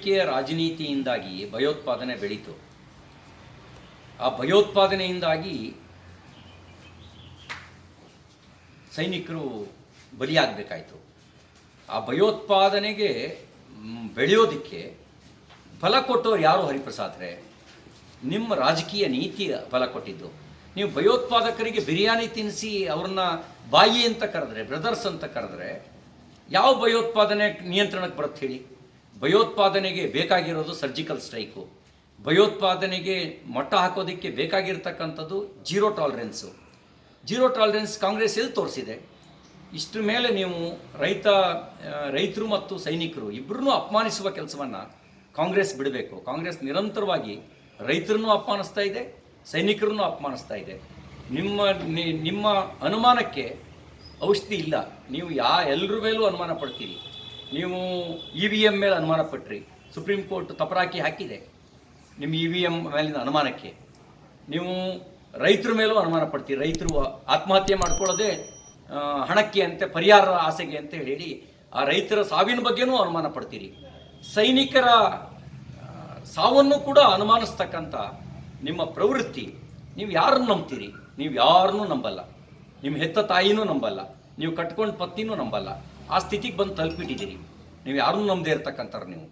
ಆಳ್ವಿಕೆಯ ರಾಜನೀತಿಯಿಂದಾಗಿ ಭಯೋತ್ಪಾದನೆ ಬೆಳೀತು. ಆ ಭಯೋತ್ಪಾದನೆಯಿಂದಾಗಿ ಸೈನಿಕರು ಬಲಿಯಾಗಬೇಕಾಯಿತು. ಆ ಭಯೋತ್ಪಾದನೆಗೆ ಬೆಳೆಯೋದಕ್ಕೆ ಫಲ ಕೊಟ್ಟವ್ರು ಯಾರು ಹರಿಪ್ರಸಾದ್ರೆ? ನಿಮ್ಮ ರಾಜಕೀಯ ನೀತಿ ಫಲ ಕೊಟ್ಟಿದ್ದು. ನೀವು ಭಯೋತ್ಪಾದಕರಿಗೆ ಬಿರಿಯಾನಿ ತಿನ್ನಿಸಿ ಅವ್ರನ್ನ ಬಾಯಿ ಅಂತ ಕರೆದ್ರೆ, ಬ್ರದರ್ಸ್ ಅಂತ ಕರೆದ್ರೆ, ಯಾವ ಭಯೋತ್ಪಾದನೆ ನಿಯಂತ್ರಣಕ್ಕೆ ಬರುತ್ತೆ ಹೇಳಿ? ಭಯೋತ್ಪಾದನೆಗೆ ಬೇಕಾಗಿರೋದು ಸರ್ಜಿಕಲ್ ಸ್ಟ್ರೈಕು ಭಯೋತ್ಪಾದನೆಗೆ ಮಟ್ಟ ಹಾಕೋದಕ್ಕೆ ಬೇಕಾಗಿರ್ತಕ್ಕಂಥದ್ದು zero tolerance zero tolerance Congress ಎಲ್ಲಿ ತೋರಿಸಿದೆ? ಇಷ್ಟ ಮೇಲೆ ನೀವು ರೈತ ರೈತರು ಮತ್ತು ಸೈನಿಕರು ಇಬ್ಬರನ್ನೂ ಅಪಮಾನಿಸುವ ಕೆಲಸವನ್ನು ಕಾಂಗ್ರೆಸ್ ಬಿಡಬೇಕು. ಕಾಂಗ್ರೆಸ್ ನಿರಂತರವಾಗಿ ರೈತರನ್ನು ಅಪಮಾನಿಸ್ತಾ ಇದೆ, ಸೈನಿಕರನ್ನು ಅಪಮಾನಿಸ್ತಾ ಇದೆ. ನಿಮ್ಮ ನಿಮ್ಮ ಅನುಮಾನಕ್ಕೆ ಔಷಧಿ ಇಲ್ಲ. ನೀವು ಯಾ, ಎಲ್ಲರ ಮೇಲೂ ಅನುಮಾನ ಪಡ್ತೀರಿ. ನೀವು ಇ ವಿ ಎಂ ಮೇಲೆ ಅನುಮಾನ ಪಟ್ಟ್ರಿ ಸುಪ್ರೀಂ ಕೋರ್ಟ್ ತಪರಾಕಿ ಹಾಕಿದೆ, ನಿಮ್ಮ ಇ ವಿ ಎಂ ಮೇಲಿನ ಅನುಮಾನಕ್ಕೆ. ನೀವು ರೈತರ ಮೇಲೂ ಅನುಮಾನ ಪಡ್ತೀರಿ, ರೈತರು ಆತ್ಮಹತ್ಯೆ ಮಾಡ್ಕೊಳ್ಳೋದೇ ಹಣಕ್ಕೆ ಅಂತೆ, ಪರಿಹಾರ ಆಸೆಗೆ ಅಂತ ಹೇಳಿ ಆ ರೈತರ ಸಾವಿನ ಬಗ್ಗೆನೂ ಅನುಮಾನ ಪಡ್ತೀರಿ. ಸೈನಿಕರ ಸಾವನ್ನು ಕೂಡ ಅನುಮಾನಿಸ್ತಕ್ಕಂಥ ನಿಮ್ಮ ಪ್ರವೃತ್ತಿ, ನೀವು ಯಾರನ್ನು ನಂಬ್ತೀರಿ? ನೀವು ಯಾರನ್ನೂ ನಂಬಲ್ಲ. ನಿಮ್ಮ ಹೆತ್ತ ತಾಯಿನೂ ನಂಬಲ್ಲ. ನೀವು ಕಟ್ಕೊಂಡು ಪತ್ನಿನೂ ನಂಬಲ್ಲ. ಆ ಸ್ಥಿತಿಗೆ ಬಂದು ತಲುಪಿಟ್ಟಿದ್ದೀರಿ ನೀವು ಯಾರನ್ನೂ ನಂಬದೇ ಇರ್ತಕ್ಕಂಥವ್ರು ನೀವು.